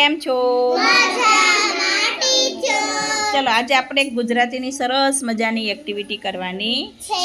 કેમ છો? ચલો આજે આપણે એક ગુજરાતીની સરસ મજાની એક્ટિવિટી કરવાની છે.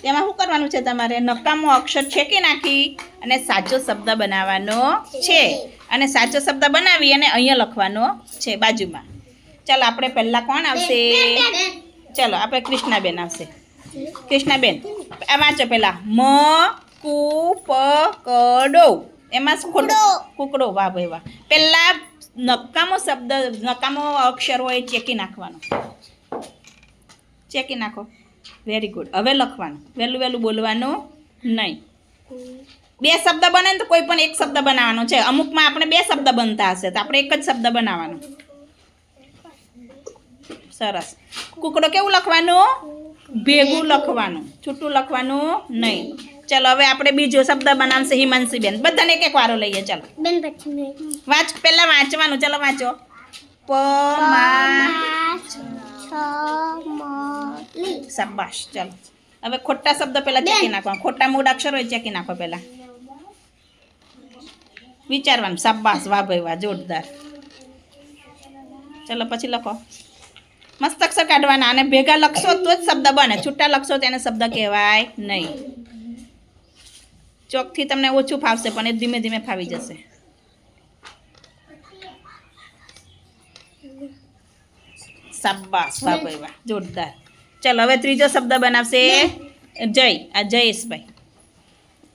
તેમાં શું કરવાનું છે તમારે? નકામો અક્ષર છેકી નાખી અને સાચો શબ્દ બનાવવાનો છે. અને સાચો શબ્દ બનાવી અને અહીંયા લખવાનો છે બાજુમાં. ચાલો આપણે પહેલાં કોણ આવશે? ચલો આપણે કૃષ્ણાબેન આવશે. કૃષ્ણાબેન આ વાંચો પહેલાં. મ કુ પ ક ડો. એમાં શું ખોટો? કુકડો. વાહ ભાઈ વાહ. પહેલાં નકામો શબ્દ નકામો અક્ષર હોય ચેકી નાખવાનો. ચેકી નાખો. વેરી ગુડ હવે લખવાનું. વહેલું વહેલું બોલવાનું નહીં. બે શબ્દ બને ને તો કોઈ પણ એક શબ્દ બનાવવાનો છે. અમુકમાં આપણે બે શબ્દ બનતા હશે તો આપણે એક જ શબ્દ બનાવવાનો. સરસ. કુકડો કેવું લખવાનું? ભેગું લખવાનું છૂટું લખવાનું નહીં. ચલો હવે આપણે બીજો શબ્દ બનાવશે હિમાંશીબેન. બધાને એક એક વારો લઈએ ચલો. વાંચ પહેલાં વાંચવાનું ચલો વાંચો. પ શાબાશ ચલો. હવે ખોટા શબ્દ પહેલાં ચેકી નાખવા ખોટા મૂળ અક્ષર હોય ચેકી નાખો પહેલાં. વિચારવાનું. શાબાશ વાહ ભાઈ વાહ જોરદાર. ચલો પછી લખો. મસ્ત અક્ષર કાઢવાના અને ભેગા લખશો તો જ શબ્દ બને. છૂટા લખશો તેને શબ્દ કહેવાય નહીં. ચોકથી તમને ઓછું ફાવશે પણ એ ધીમે ધીમે ફાવી જશે. શાબાશ વાહ જોરદાર. ચાલો હવે ત્રીજો શબ્દ બનાવશે. જય આ જયેશભાઈ.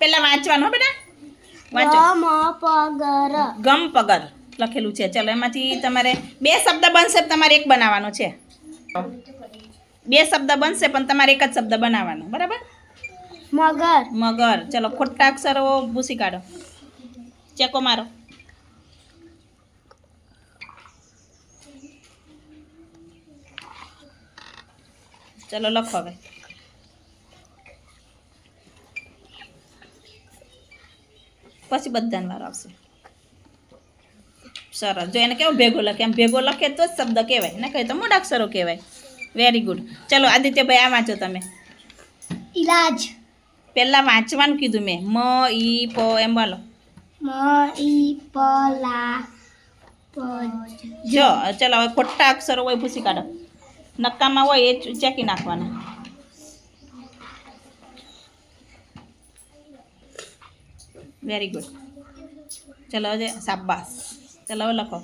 પેલા વાંચવાનો બેટા? વાંચો. ગમ પગર લખેલું છે. ચલો એમાંથી તમારે બે શબ્દ બનશે તમારે એક બનાવવાનો છે. બે શબ્દ બનશે પણ તમારે એક જ શબ્દ બનાવવાનો. બરાબર? મગર. મગર. ચલો ખોટા અક્ષરો ભૂસી કાઢો. ચેકો મારો. ચલો લખો હવે. પછી બધાને વાર આવશે. સરસ. જો એને કેવું ભેગો લખે એમ ભેગો લખે તો જ શબ્દ કહેવાય. ને કહે તો મૂળાક્ષરો અક્ષરો કહેવાય. વેરી ગુડ ચલો આદિત્યભાઈ આ વાંચો તમે. ઈલાજ. પહેલાં વાંચવાનું કીધું મેં. મ ઈ પ એમ બોલો. મ ઈ પ લા જો. ચલો હવે ખોટા અક્ષરો હોય ભૂસી કાઢો. નકામાં હોય એ ચેકી નાખવાના. વેરી ગુડ ચલો જે શાબાશ ચલો હવે લખો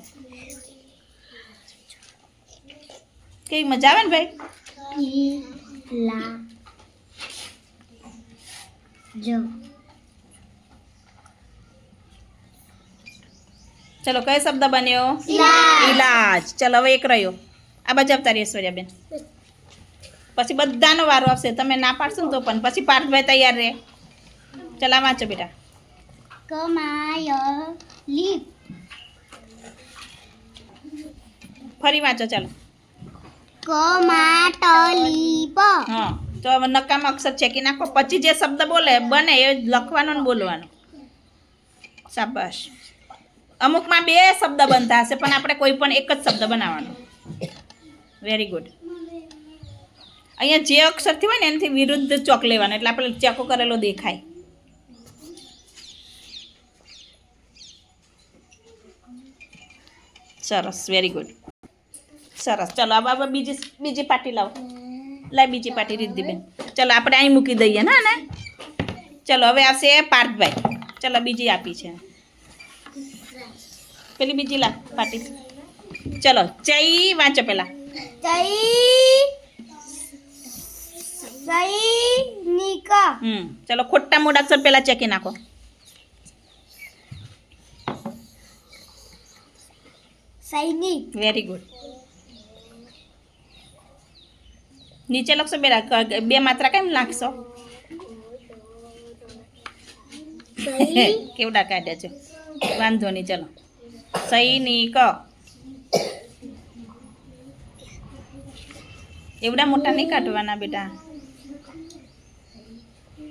કેવી મજા આવે ને ભાઈ પીલા જો ચલો કયો શબ્દ બન્યો ઈલાજ ચલો હવે એક રહ્યો આ બાજુ આવતા રહી ઐશ્વર્યાબેન પછી બધાનો વારો આવશે તમે ના પાડશો ને તો પણ પછી પાર્થભાઈ તૈયાર રહે ચલો આ વાંચો બેટા કમાય લીપ ફરી વાંચો ચાલો. કમાટલીપ હા તો નકામ અક્ષર કે નાખો. પછી જે શબ્દ બોલે બને એ લખવાનો ને બોલવાનો. શાબાશ. અમુકમાં બે શબ્દ બનતા હશે પણ આપણે કોઈ પણ એક જ શબ્દ બનાવવાનો. વેરી ગુડ અહીંયા જે અક્ષરથી હોય ને એનાથી વિરુદ્ધ ચોક લેવાનો એટલે આપણે ચોકો કરેલો દેખાય. સરસ વેરી ગુડ સરસ. ચલો હવે બીજી બીજી પાટી લાવો. લાય બીજી પાટી રિદ્ધિબેન. ચલો આપણે અહીં મૂકી દઈએ ને ને. ચલો હવે આવશે પાર્થભાઈ. ચલો બીજી આપી છે. પેલી બીજી લા પાટી. ચલો જય વાંચો પેલા. જઈ સૈનિક હમ ચલો ખોટા મોટા અક્ષર પેલા ચેકી નાખો. સૈનિક. વેરી ગુડ નીચે લખશો બે બે માત્રા કેમ નાખશો? કેવડા કાઢ્યા છે? વાંધો નહીં ચલો. સૈનિક. એવડા મોટા નહીં કાઢવાના બેટા?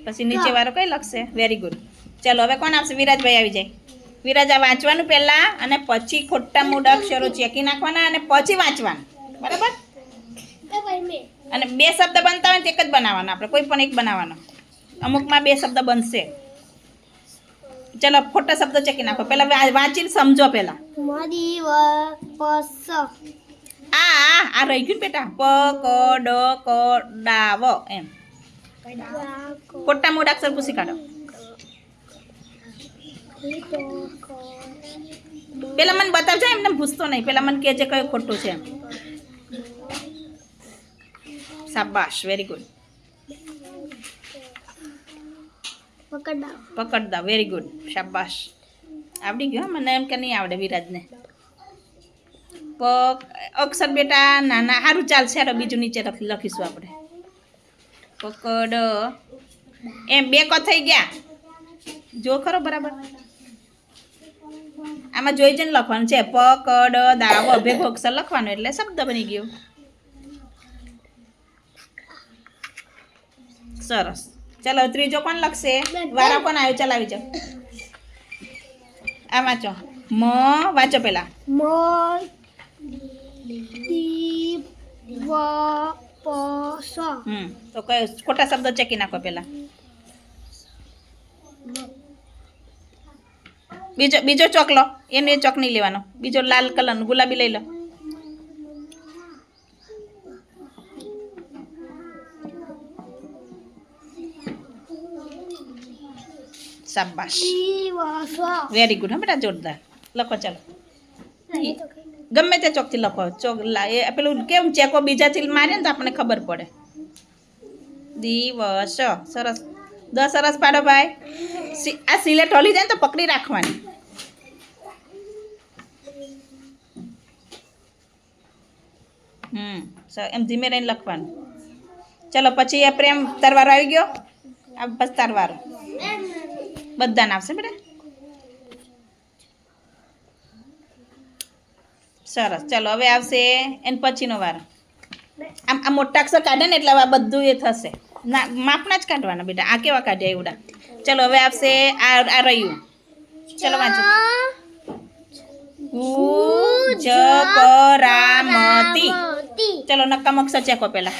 પછી નીચે વાળો કઈ લખશે? વેરી ગુડ ચલો હવે કોણ આવશે? વિરાજભાઈ આવી જાય. વિરાજ આ વાંચવાનું પહેલાં અને પછી ખોટા મોટા અક્ષરો ચેકી નાખવાના અને પછી વાંચવાનું. બરાબર? અને બે શબ્દ બનતા હોય ને તો એક જ બનાવવાનો આપણે કોઈ પણ એક બનાવવાનો. અમુકમાં બે શબ્દ બનશે. ચલો ખોટા શબ્દ ચેકી નાખો. પેલા વાંચીને સમજો આ આ આ રહી ગયું બેટા. પ ક ડ ક ડાવ એમ. ખોટા મોટા અક્ષર પૂછી કાઢો. પેલા મને બતાવજો એમને પૂછતો નહીં. પેલા મને કહેજે કયું ખોટું છે એમ. શાબાશ વેરી ગુડ પકડા પકડ દા વેરી ગુડ શાબાશ. આવડી ગયો? મને એમ કે નહીં આવડે વિરાજને. પક અક્ષર બેટા નાના સારું ચાલશે હારો બીજું નીચે લખી- લખીશું આપણે. પકડ. એમ બે ક થઈ ગયા. જો ખરો બરાબર. આમાં જોઈ જઈને લખવાનું છે. પકડ દાવ ભેગો અક્ષર લખવાનું એટલે શબ્દ બની ગયો. સરસ. ચાલો ત્રીજો કોણ લખશે? વારા કોણ આવ્યો? ચાલ આવી જાઓ. આ વાંચો. મ વાંચો પેલા મ વ હમ તો કયો? ખોટા શબ્દ ચેકી નાખો પેલા બીજો બીજો ચોક લો એને ચોક નહીં લેવાનો. બીજો લાલ કલરનો ગુલાબી લઈ લો. શાબાશ વેરી ગુડ હા, બેટા, જોરદાર. લખો, ચાલો. ગમે તે ચોકથી લખો. ચોક એ પેલું કેમ ચેકો બીજાથી મારે ને તો આપણને ખબર પડે. દિવસ. સરસ. દસ સરસ પાડો, ભાઈ. આ સિલેટ હલી જાય ને તો પકડી રાખવાની. હમ એમ ધીમે રહીને લખવાનું. ચલો, પછી એ પ્રેમ તરવારો આવી ગયો? આ બસ તરવારો. બધાને આવશે બેટા? સરસ. ચલો, હવે આવશે એને પછીનો વારો. આમ, આ મોટા અક્ષર કાઢે ને એટલે આ બધું એ થશે. ના, માપના જ કાઢવાના બેટા. આ કેવા કાઢ્યા એવડા ચલો, હવે આવશે આ આ રહ્યું. ચલો, વાંચો. ઉજપરામતી ચલો નક્કામ અક્ષર ચેકો પેલા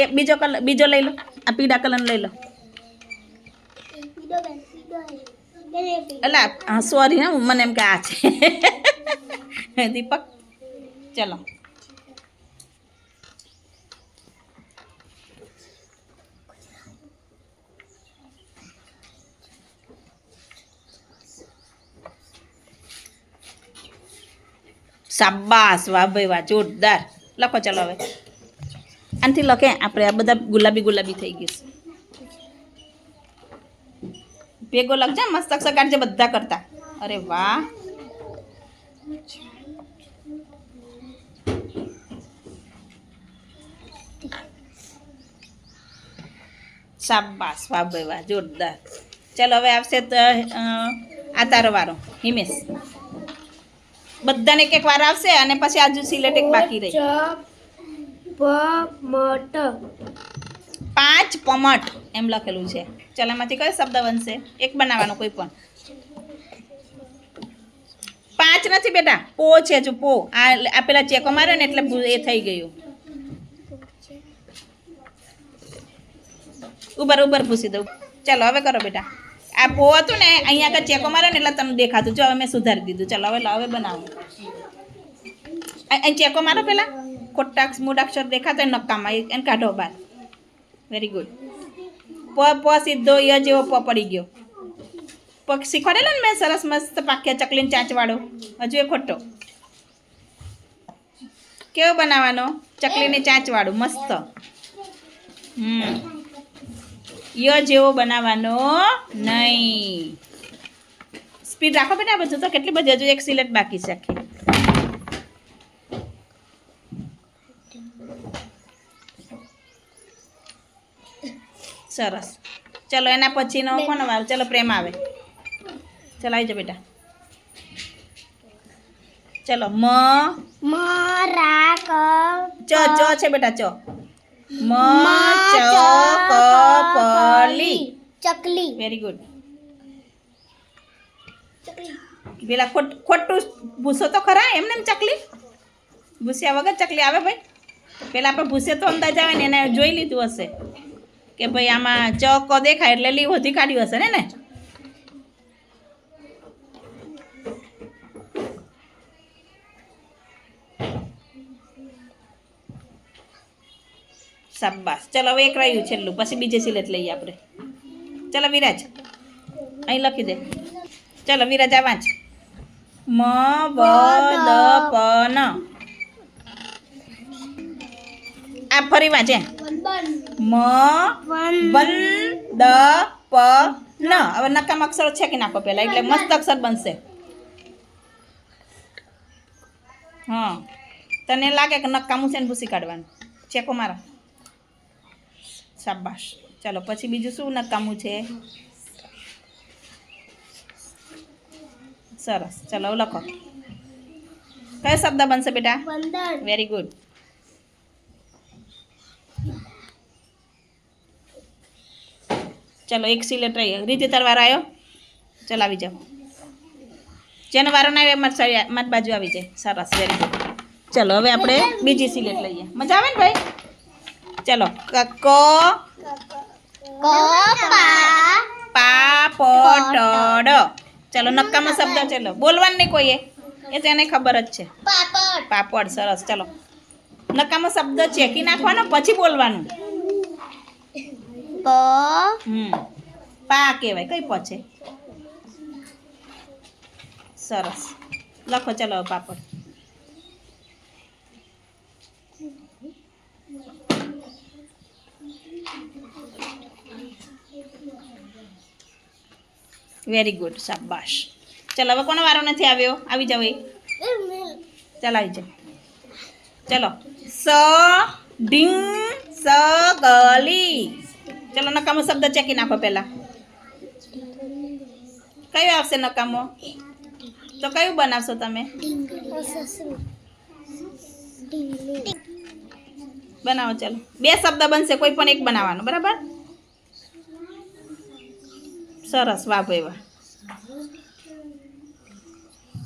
એ બીજો કલર, બીજો લઈ લો. આ પીળા કલર લઈ લો. અલા હા સોરી હા, મને એમ કે આ છે. દીપક, ચલો. શાબાશ, વાહ ભાઈ, વાહ, જોરદાર. લખો, ચલો હવે. આનાથી લખે, આપણે આ બધા ગુલાબી ગુલાબી થઈ ગયું ભેગો લખજે મસ્ત અક્ષર બધા કરતા. અરે વાહ. શાબાશ, વાહ ભાઈ, વાહ, જોરદાર. ચાલો, હવે આવશે તો આ તારો વારો. હિમેશ. બધાને એક એક વાર આવશે અને પછી આજુ સિલેટ એક બાકી રહી. પ મટ પાંચ પમટ એમ લખેલું છે. ચાલ એમાંથી કયો શબ્દ બનશે? એક બનાવવાનો કોઈ પણ. પાંચ નથી બેટા, પો છે જો પો. આ પેલા ચેકો માર્યો ને એટલે એ થઈ ગયું. ઉબર ઉબર પૂછી દઉં. ચાલો, હવે કરો બેટા. આ પો હતું ને, અહીંયા આગળ ચેકો માર્યો ને એટલે તમને દેખાતું. જો, હવે મેં સુધારી દીધું. ચાલો, હવે હવે બનાવો. અહીં ચેકો મારો પેલા? ખોટા અક્ષ- મૂળાક્ષર દેખાતો નક્કામાં એને કાઢો બહાર. વેરી ગુડ પ પ સીધો ય જેવો પ પડી ગયો. પગ શીખવાડેલો ને મેં સરસ મસ્ત પાખ્યા ચકલીને ચાંચવાળો હજુ એ ખોટો. કેવો બનાવવાનો? ચકલીને ચાંચવાળું મસ્ત. હમ. ય જેવો બનાવવાનો નહીં. સ્પીડ રાખો બેટા બધું તો કેટલી બધી, હજુ એક સિલેટ બાકી છે આખી. સરસ. ચલો એના પછીનો કોનો વાર? ચલો પ્રેમ આવે. ચલો આવી જાઓ બેટા. ચલો મ. મ રા ક ચ ચ છે બેટા ચ. મ ચ ક પ લી. ચકલી. વેરી ગુડ પેલા ખોટ ખોટું ભૂસો તો ખરા એમને એમ ચકલી? ભૂસ્યા વગર ચકલી આવે ભાઈ? પેલા આપણે ભૂસે તો અંદાજ આવે ને એને જોઈ લીધું હશે. કે ભાઈ આમાં ચ દેખાય એટલે લી વધી કાઢ્યું હશે ને ને શાબાશ. ચાલો, હવે એક રહ્યું છેલ્લું. પછી બીજે સિલેટ લઈએ આપણે. ચલો, વિરાજ. અહીં લખી દે. ચાલો, વિરાજ, આ વાંચ. મ બ દ, પ, ન. આ ફરી વાંચે મ વન દ પ ન હવે નકામ અક્ષરો છે કે નાખો પેલા એટલે મસ્ત અક્ષર બનશે. હા. તને લાગે કે નકામું છે ને ભૂસી કાઢવાનું? ચેકો મારા. શાબાશ. ચાલો પછી બીજું શું નકામું છે? સરસ. ચાલો લખો. કયો શબ્દ બનશે બેટા? વેરી ગુડ ચલો એક સિલેટ રહી રીતે તાર આવ્યો? ચલો આવી જાઓ. જેનો વારો ના આવે મારી મારી બાજુ આવી જાય. સરસ વેરી ગુડ ચલો હવે આપણે બીજી સિલેટ લઈએ. મજા આવે ને ભાઈ? ચલો ક ક કપા પા ડ ચલો નક્કામો શબ્દ ચલો. બોલવાનું નહીં કોઈએ. એ તો એને ખબર જ છે. પાપડ. પાપડ સરસ. ચલો. નક્કામો શબ્દ ચેકી નાખવાનો પછી બોલવાનું. પ હમ. પા કહેવાય. કઈ પછે સરસ. લખો ચલો પાપડ. વેરી ગુડ શાબાશ. ચલો હવે કોનો વારો નથી આવ્યો? આવી જાવ એ. ચાલ આવી જાવ ચલો. સ ઢીંગ સ ગલી. ચલો નકામો શબ્દ ચેકી નાખો પહેલાં. કયો આવશે નકામો? તો કયું બનાવશો તમે? બનાવો ચાલો. બે શબ્દ બનશે કોઈ પણ એક બનાવવાનો બરાબર? સરસ વાહ ભાઈ વાહ.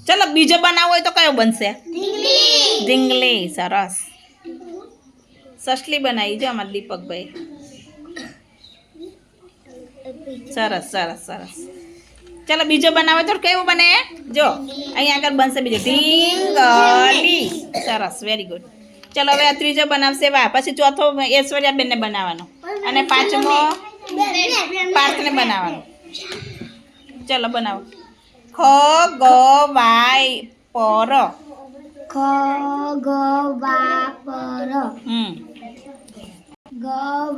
ચલો બીજો બનાવવો હોય તો કયો બનશે? ઢીંગલી. સરસ. સસલી બનાવી જો અમારા દીપકભાઈ. સરસ સરસ સરસ. ચાલો બીજો બનાવે. તો કેવું બને? જો અહીંયા આગળ બનશે બીજો. ઢીંગલી. સરસ વેરી ગુડ ચલો હવે આ ત્રીજો બનાવશે. વાહ પછી ચોથો ઐશ્વર્યા બેનને બનાવવાનો. અને પાંચમો પાર્થને બનાવવાનો. ચલો બનાવો. ખ ગ વાય પર ખ ગ વા પર હમ. ગ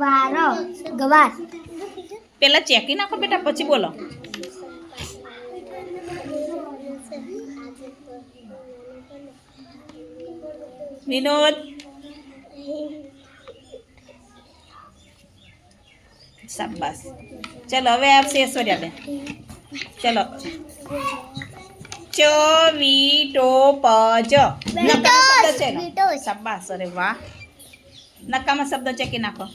વાર ગવાર. પેલા ચેકી નાખો બેટા પછી બોલો. વિનોદ. શાબાશ. ચલો હવે આવશે ઐશ્વર્યાબેન ચલો. ચવીટો પજ નકામા શબ્દ છે ને? શાબાશ અરે વાહ. નકામા શબ્દ ચેકી નાખો.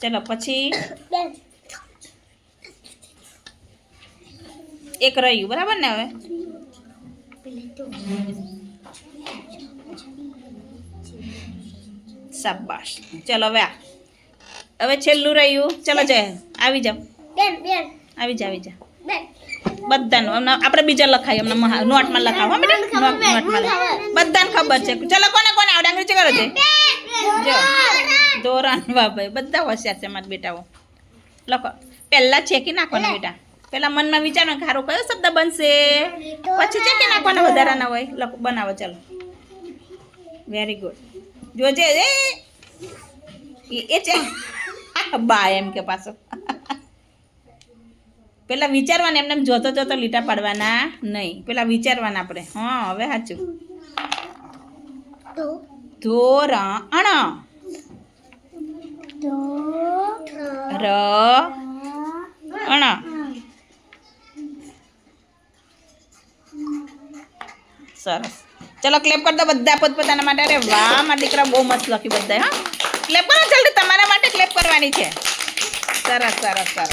ચલો, પછી એક રહ્યું, બરાબર ને હવે? શાબાશ. ચલો, હવે હવે છેલ્લું રહ્યું. ચલો, જય આવી જાઓ. આવી જા આવી જા. બધાનું આપણે બીજા લખાય, અમને નોટમાં લખાવો નોટમાં. બધાને ખબર છે. ચલો, કોને કોને આવડે? અંગ્રેજી કરો છે જો ધોરણ વાહ ભાઈ, બધા હોશિયાર છે મારા બેટાઓ. લખો. પહેલાં ચેકી નાખવાનો બેટા. પહેલાં મનમાં વિચારો કે હારો કયો શબ્દ બનશે? પછી ચેકી નાખવાના વધારાના હોય. લખો, બનાવો, ચાલો. વેરી ગુડ જોજે, એ, એ- છે. બા એમ કે પાછો. પેલા વિચારવાના, એમને એમ જોતો જોતો લીટા પાડવાના. નહીં પેલા વિચારવાના આપણે. હા, હવે સાચું. ધોરણ ર અણ. સરસ. ચલો ક્લેપ કરી દો બધા પોતપોતાના માટે. અરે વાહ મારા દીકરા બહુ મસ્ત લખ્યું બધા હા. ક્લેપ કરો જલ્દી તમારા માટે ક્લેપ કરવાની છે. સરસ સરસ સરસ.